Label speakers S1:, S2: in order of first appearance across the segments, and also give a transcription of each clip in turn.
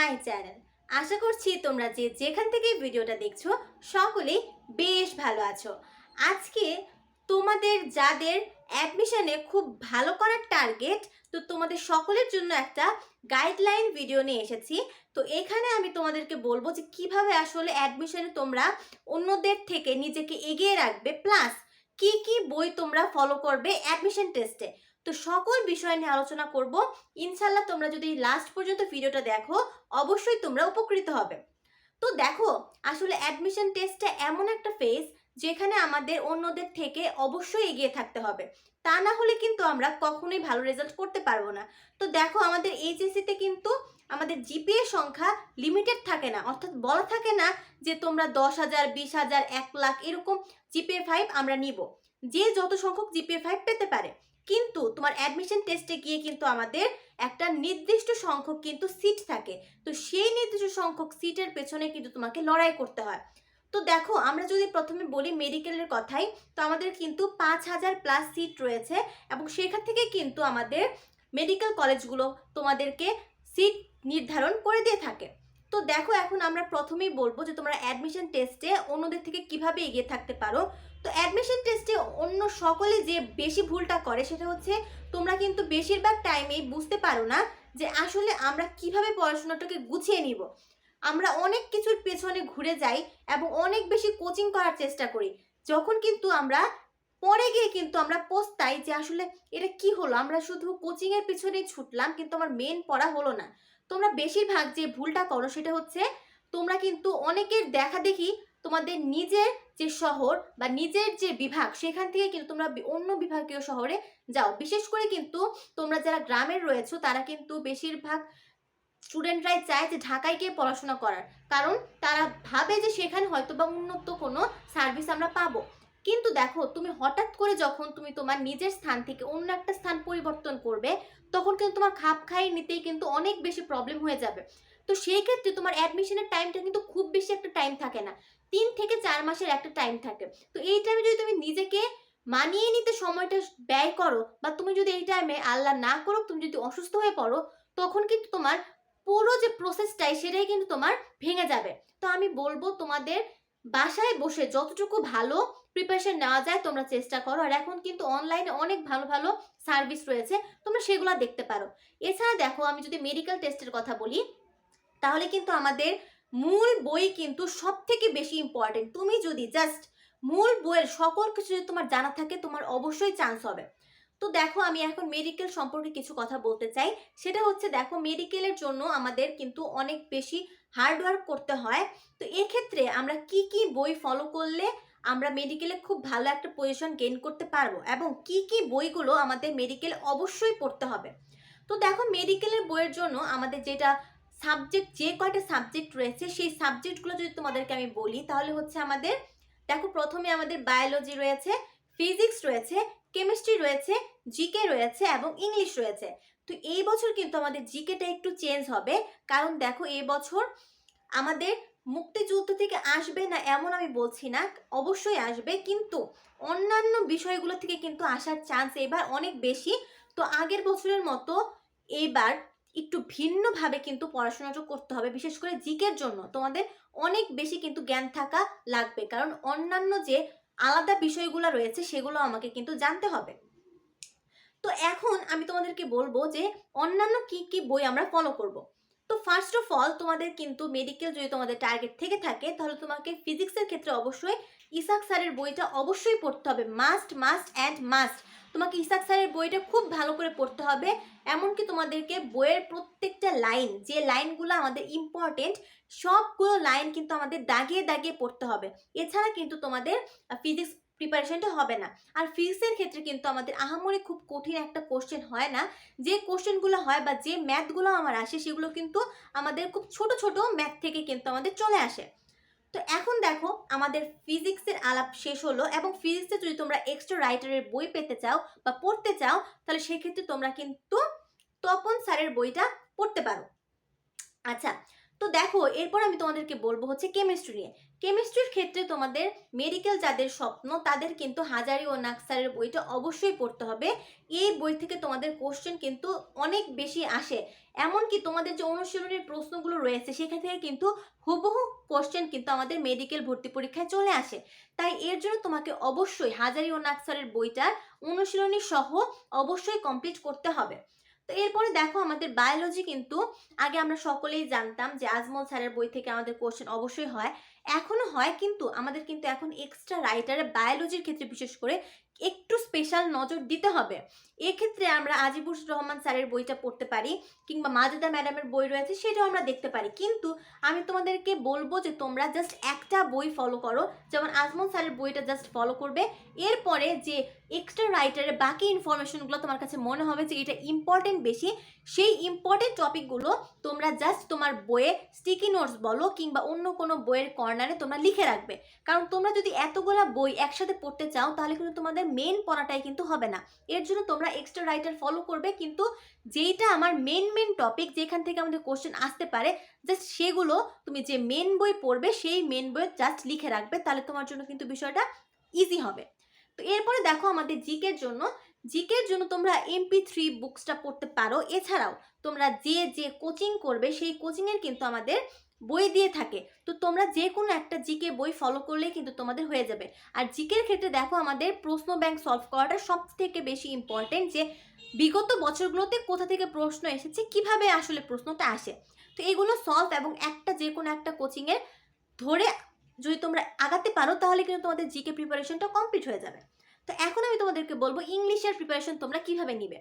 S1: My channel. আশা করছি তোমরা যে যেখান থেকে ভিডিওটা দেখছ, সকলেই বেশ ভালো আছো। আজকে তোমাদের যাদের অ্যাডমিশনে খুব ভালো করার টার্গেট, তো তোমাদের সকলের জন্য একটা গাইডলাইন ভিডিও নিয়ে এসেছি। তো এখানে আমি তোমাদেরকে বলব যে কীভাবে আসলে অ্যাডমিশনে তোমরা অন্যদের থেকে নিজেকে এগিয়ে রাখবে, প্লাস কি কি বই তোমরা ফলো করবে অ্যাডমিশন টেস্টে। তো সকল বিষয় নিয়ে আলোচনা করব। ইনশাল্লাহ তোমরা যদি লাস্ট পর্যন্ত ভিডিওটা দেখো, অবশ্যই তোমরা উপকৃত হবে। তো দেখো, আসলে অ্যাডমিশন টেস্টটা এমন একটা ফেজ যেখানে আমাদের অন্যদের থেকে অবশ্যই এগিয়ে থাকতে হবে। তা না হলে কিন্তু আমরা কখনোই ভালো রেজাল্ট করতে পারব না। তো দেখো, আমাদের এইচএসসিতে কিন্তু আমাদের জিপিএ সংখ্যা লিমিটেড থাকে না। অর্থাৎ বলা থাকে না যে তোমরা দশ হাজার, বিশ হাজার, এক লাখ এরকম জিপিএ ফাইভ আমরা নিব। যে যত সংখ্যক জিপিএ ফাইভ পেতে পারে। কিন্তু তোমার অ্যাডমিশন টেস্টে গিয়ে কিন্তু আমাদের একটা নির্দিষ্ট সংখ্যক কিন্তু সিট থাকে। তো সেই নির্দিষ্ট সংখ্যক সিটের পেছনে কিন্তু তোমাকে লড়াই করতে হয়। তো দেখো, আমরা যদি প্রথমে বলি মেডিকেলের কথাই, তো আমাদের কিন্তু পাঁচ হাজার প্লাস সিট রয়েছে এবং সেখান থেকে কিন্তু আমাদের মেডিকেল কলেজগুলো তোমাদেরকে সিট নির্ধারণ করে দিয়ে থাকে। দেখো, এখন আমরা প্রথমেই বলব যে তোমরা অ্যাডমিশন টেস্টে অন্যদের থেকে কীভাবে এগিয়ে থাকতে পারো। তো অ্যাডমিশন টেস্টে অন্য সকলে যে বেশি ভুলটা করে, সেটা হচ্ছে তোমরা কিন্তু বেশিরভাগ টাইমেই বুঝতে পারো না যে আসলে আমরা কীভাবে পড়াশোনাটাকে গুছিয়ে নিব। আমরা অনেক কিছুর পেছনে ঘুরে যাই এবং অনেক বেশি কোচিং করার চেষ্টা করি। যখন কিন্তু আমরা পরে গিয়ে কিন্তু আমরা পস্তাই যে আসলে এটা কি হলো? আমরা শুধু কোচিংয়ের পিছনেই ছুটলাম, কিন্তু আমার মেন পড়া হলো না। তোমরা বেশিরভাগ যে ভুলটা করো সেটা হচ্ছে তোমরা কিন্তু অনেকের দেখা দেখি তোমাদের নিজের যে শহর বা নিজের যে বিভাগ, সেখান থেকে কিন্তু তোমরা অন্য বিভাগীয় শহরে যাও। বিশেষ করে কিন্তু তোমরা যারা গ্রামের রয়েছো, তারা কিন্তু বেশিরভাগ স্টুডেন্টরাই চায় যে ঢাকায় গিয়ে পড়াশোনা করার। কারণ তারা ভাবে যে সেখানে হয়তো বা উন্নত কোনো সার্ভিস আমরা পাবো। কিন্তু দেখো, তুমি হঠাৎ করে যখন তুমি তোমার নিজের স্থান থেকে অন্য একটা স্থান পরিবর্তন করবে, তখন কিন্তু তোমার খাপ খাইয়ে নিতেই কিন্তু অনেক বেশি প্রবলেম হয়ে যাবে। তো সেই ক্ষেত্রে তোমার অ্যাডমিশনের টাইমটা কিন্তু খুব বেশি একটা টাইম থাকে না। তিন থেকে চার মাসের একটা টাইম থাকে। তো এই টাইমে যদি তুমি নিজেকে মানিয়ে নিতে সময়টা ব্যয় করো বা তুমি যদি এই টাইমে আল্লাহ না করো তুমি যদি অসুস্থ হয়ে পড়ো, তখন কিন্তু তোমার পুরো যে প্রসেসটাই সেটাই কিন্তু তোমার ভেঙে যাবে। তো আমি বলব তোমাদের বাসায় বসে যতটুকু ভালো প্রিপারেশন নেওয়া যায়, তোমরা চেষ্টা করো। আর এখন কিন্তু অনলাইনে অনেক ভালো ভালো সার্ভিস রয়েছে, তোমরা সেগুলো দেখতে পারো। এছাড়া দেখো, আমি যদি মেডিকেল টেস্টের কথা বলি, তাহলে কিন্তু আমাদের মূল বই কিন্তু সব থেকে বেশি ইম্পর্টেন্ট তুমি যদি জাস্ট মূল বইয়ের সকল কিছু যদি তোমার জানা থাকে, তোমার অবশ্যই চান্স হবে। তো দেখো, আমি এখন মেডিকেল সম্পর্কে কিছু কথা বলতে চাই। সেটা হচ্ছে, দেখো মেডিকেলের জন্য আমাদের কিন্তু অনেক বেশি হার্ডওয়ার্ক করতে হয়। তো এক্ষেত্রে আমরা কি কি বই ফলো করলে আমরা মেডিকেলে খুব ভালো একটা পজিশন গেইন করতে পারব এবং কি কি বইগুলো আমাদের মেডিকেল অবশ্যই পড়তে হবে। তো দেখো মেডিকেলের বইয়ের জন্য আমাদের যেটা সাবজেক্ট যে কয়টা সাবজেক্ট রয়েছে, সেই সাবজেক্টগুলো যদি তোমাদেরকে আমি বলি, তাহলে হচ্ছে আমাদের, দেখো প্রথমে আমাদের বায়োলজি রয়েছে ফিজিক্স রয়েছে কেমিস্ট্রি রয়েছে জিকে রয়েছে এবং ইংলিশ রয়েছে। তো এই বছর কিন্তু আমাদের জিকেটা একটু চেঞ্জ হবে, কারণ দেখো এই বছর আমাদের মুক্তিযুদ্ধ থেকে আসবে না এমন আমি বলছি না, অবশ্যই আসবে। কিন্তু অন্যান্য বিষয়গুলো থেকে কিন্তু আসার চান্স এবার অনেক বেশি। তো আগের বছরের মতো এইবার একটু ভিন্নভাবে কিন্তু পড়াশোনাটা করতে হবে, বিশেষ করে জিকের জন্য। তোমাদের অনেক বেশি কিন্তু জ্ঞান থাকা লাগবে, কারণ অন্যান্য যে আলাদা বিষয়গুলো রয়েছে সেগুলো আমাকে কিন্তু জানতে হবে। তো এখন আমি তোমাদেরকে বলব যে অন্যান্য কি কি বই আমরা ফলো করব। তো ফার্স্ট অফ অল তোমাদের কিন্তু মেডিকেল যদি তোমাদের টার্গেট থেকে থাকে, তাহলে তোমাকে ফিজিক্সের ক্ষেত্রে অবশ্যই ইসাক স্যারের বইটা অবশ্যই পড়তে হবে। মাস্ট মাস্ট অ্যান্ড মাস্ট তোমাকে ইসাক স্যারের বইটা খুব ভালো করে পড়তে হবে। এমনকি তোমাদেরকে বইয়ের প্রত্যেকটা লাইন যে লাইনগুলো আমাদের ইম্পর্টেন্ট সবগুলো লাইন কিন্তু আমাদের দাগিয়ে দাগিয়ে পড়তে হবে। এছাড়া কিন্তু তোমাদের ফিজিক্স প্রিপারেশনটা হবে না। আর ফিজিক্সের ক্ষেত্রে কিন্তু আমাদের আহামরি খুব কঠিন একটা কোশ্চেন হয় না। যে কোশ্চেনগুলো হয় বা যে ম্যাথগুলো আমার আসে, সেগুলো কিন্তু আমাদের খুব ছোট ছোট ম্যাথ থেকে কিন্তু আমাদের চলে আসে। তো এখন দেখো, আমাদের ফিজিক্সের আলাপ শেষ হলো এবং ফিজিক্সে যদি তোমরা এক্সট্রা রাইটারের বই পেতে চাও বা পড়তে চাও, তাহলে সেক্ষেত্রে তোমরা কিন্তু তপন স্যারের বইটা পড়তে পারো। আচ্ছা তো দেখো, এরপর আমি তোমাদেরকে বলব হচ্ছে কেমিস্ট্রি নিয়ে। কেমিস্ট্রির ক্ষেত্রে তোমাদের মেডিকেল যাদের স্বপ্ন, তাদের কিন্তু হাজারি ও নাকসারের বইটা অবশ্যই পড়তে হবে। এই বই থেকে তোমাদের কোশ্চেন কিন্তু অনেক বেশি আসে। এমনকি তোমাদের যে অনুশীলনের প্রশ্নগুলো রয়েছে, সেখান থেকে কিন্তু হুবহু কোশ্চেন কিন্তু আমাদের মেডিকেল ভর্তি পরীক্ষায় চলে আসে। তাই এর জন্য তোমাকে অবশ্যই হাজারি ও নাকসারের বইটার অনুশীলনী সহ অবশ্যই কমপ্লিট করতে হবে। তো এরপরে দেখো আমাদের বায়োলজি কিন্তু আগে আমরা সকলেই জানতাম যে আজমল স্যারের বই থেকে আমাদের কোশ্চেন অবশ্যই হয়। এখনও হয় কিন্তু আমাদের কিন্তু এখন এক্সট্রা রাইটারে বায়োলজির ক্ষেত্রে বিশেষ করে একটু স্পেশাল নজর দিতে হবে। এক্ষেত্রে আমরা আজিবুর রহমান স্যারের বইটা পড়তে পারি কিংবা মাজেদা ম্যাডামের বই রয়েছে সেটাও আমরা দেখতে পারি। কিন্তু আমি তোমাদেরকে বলব যে তোমরা জাস্ট একটা বই ফলো করো। যেমন আজমল স্যারের বইটা জাস্ট ফলো করবে। এরপরে যে এক্সট্রা রাইটারের বাকি ইনফরমেশনগুলো তোমার কাছে মনে হবে যে এটা ইম্পর্টেন্ট বেশি, সেই ইম্পর্টেন্ট টপিকগুলো তোমরা জাস্ট তোমার বইয়ে স্টিকি নোটস বলো কিংবা অন্য কোনো বইয়ের কর্নারে তোমরা লিখে রাখবে। কারণ তোমরা যদি এতগুলো বই একসাথে পড়তে চাও, তাহলে কিন্তু তোমাদের মেন পড়াটাই কিন্তু হবে না। এর জন্য তোমরা এক্সট্রা রাইটার ফলো করবে, কিন্তু যেইটা আমার মেন মেন টপিক যেখান থেকে আমাদের কোশ্চেন আসতে পারে জাস্ট সেগুলো তুমি যে মেন বই পড়বে, সেই মেন বই জাস্ট লিখে রাখবে, তাহলে তোমার জন্য কিন্তু বিষয়টা ইজি হবে। তো এরপরে দেখো আমাদের জিকের জন্য। জিকের জন্য তোমরা এমপি থ্রি বুকসটা পড়তে পারো। এছাড়াও তোমরা যে যে কোচিং করবে, সেই কোচিংয়ের কিন্তু আমাদের বই দিয়ে থাকে। তো তোমরা যে কোনো একটা জিকে বই ফলো করলেই কিন্তু তোমাদের হয়ে যাবে। আর জিকের ক্ষেত্রে দেখো আমাদের প্রশ্ন ব্যাংক সলভ করাটা সব থেকে বেশি ইম্পর্টেন্ট যে, বিগত বছরগুলোতে কোথা থেকে প্রশ্ন এসেছে, কীভাবে আসলে প্রশ্নটা আসে। তো এগুলো সলভ এবং একটা যে কোনো একটা কোচিংয়ের ধরে যদি তোমরা আগাতে পারো, তাহলে কিন্তু তোমাদের জিকে প্রিপারেশনটা কমপ্লিট হয়ে যাবে। তো এখন আমি তোমাদেরকে বলব ইংলিশের প্রিপারেশন তোমরা কীভাবে নিবে?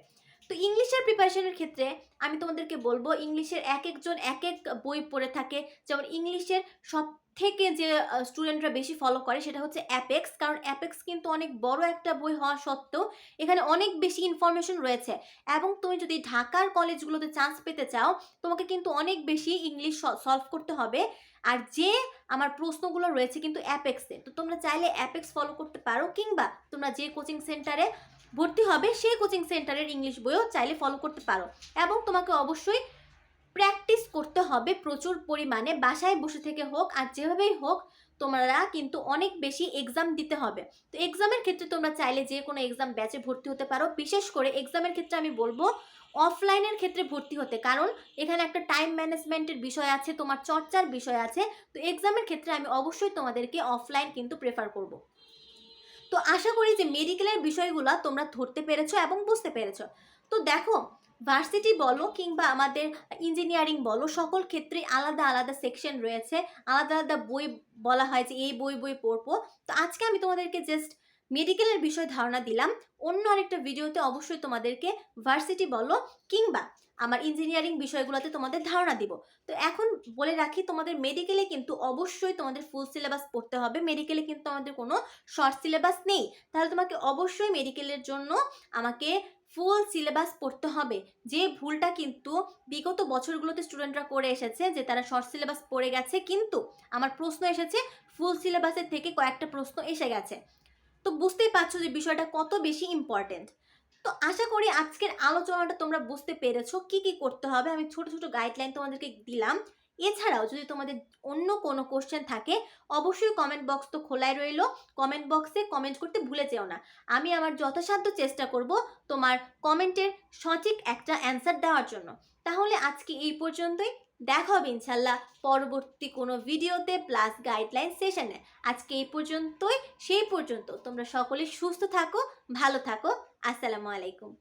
S1: তো ইংলিশের প্রিপারেশনের ক্ষেত্রে আমি তোমাদেরকে বলব, ইংলিশের এক একজন এক এক বই পড়ে থাকে। যেমন ইংলিশের সব থেকে যে স্টুডেন্টরা বেশি ফলো করে সেটা হচ্ছে অ্যাপেক্স কারণ অ্যাপেক্স কিন্তু অনেক বড় একটা বই হওয়া সত্ত্বেও এখানে অনেক বেশি ইনফরমেশন রয়েছে। এবং তুমি যদি ঢাকার কলেজগুলোতে চান্স পেতে চাও, তোমাকে কিন্তু অনেক বেশি ইংলিশ সলভ করতে হবে। আর যে, আমার প্রশ্নগুলো রয়েছে কিন্তু অ্যাপেক্সে তো তোমরা চাইলে অ্যাপেক্স ফলো করতে পারো, কিংবা তোমরা যে কোচিং সেন্টারে ভর্তি হবে সেই কোচিং সেন্টারের ইংলিশ বইও চাইলে ফলো করতে পারো। এবং তোমাকে অবশ্যই প্র্যাকটিস করতে হবে প্রচুর পরিমাণে, বাসায় বসে থেকে হোক আর যেভাবেই হোক, তোমরা কিন্তু অনেক বেশি এক্সাম দিতে হবে। তো এক্সামের ক্ষেত্রে তোমরা চাইলে যে কোনো এক্সাম ব্যাচে ভর্তি হতে পারো। বিশেষ করে এক্সামের ক্ষেত্রে আমি বলব অফলাইনের ক্ষেত্রে ভর্তি হতে। কারণ এখানে একটা টাইম ম্যানেজমেন্টের বিষয় আছে, তোমার চর্চার বিষয় আছে। তো এক্সামের ক্ষেত্রে আমি অবশ্যই তোমাদেরকে অফলাইন কিন্তু প্রেফার করব। তো আশা করি যে মেডিকেলের বিষয়গুলো তোমরা ধরতে পেরেছ এবং বুঝতে পেরেছ। তো দেখো ভার্সিটি বলো কিংবা আমাদের ইঞ্জিনিয়ারিং বলো, সকল ক্ষেত্রে আলাদা আলাদা সেকশন রয়েছে। আলাদা আলাদা বই বলা হয় যে এই বই বই পড়ব। তো আজকে আমি তোমাদেরকে জাস্ট মেডিকেলের বিষয়ে ধারণা দিলাম। অন্য আরেকটা ভিডিওতে অবশ্যই তোমাদেরকে ভার্সিটি বলো কিংবা আমার ইঞ্জিনিয়ারিং বিষয়গুলোতে তোমাদের ধারণা দিব। তো এখন বলে রাখি, তোমাদের মেডিকেলে কিন্তু অবশ্যই তোমাদের ফুল সিলেবাস পড়তে হবে। মেডিকেলে কিন্তু আমাদের কোনো শর্ট সিলেবাস নেই। তাহলে তোমাকে অবশ্যই মেডিকেলের জন্য আমাকে ফুল সিলেবাস পড়তে হবে। যে ভুলটা কিন্তু বিগত বছরগুলোতে স্টুডেন্টরা করে এসেছে, যে তারা শর্ট সিলেবাস পড়ে গেছে, কিন্তু আমার প্রশ্ন এসেছে ফুল সিলেবাসের থেকে কয়েকটা প্রশ্ন এসে গেছে। তো বুঝতেই পারছ যে বিষয়টা কত বেশি ইম্পর্টেন্ট তো আশা করি আজকের আলোচনাটা তোমরা বুঝতে পেরেছ কি কি করতে হবে। আমি ছোট ছোট গাইডলাইন তোমাদেরকে দিলাম। এছাড়াও যদি তোমাদের অন্য কোনো কোশ্চেন থাকে, অবশ্যই কমেন্ট বক্স তো খোলাই রইল। কমেন্ট বক্সে কমেন্ট করতে ভুলে যেও না। আমি আমার যথাসাধ্য চেষ্টা করব তোমার কমেন্টের সঠিক একটা অ্যান্সার দেওয়ার জন্য। তাহলে আজকে এই পর্যন্তই। দেখা হবে ইনশাল্লাহ পরবর্তী কোনো ভিডিওতে প্লাস গাইডলাইন সেশনে আজকে এই পর্যন্তই, সেই পর্যন্ত তোমরা সকলে সুস্থ থাকো, ভালো থাকো। আসসালামু আলাইকুম।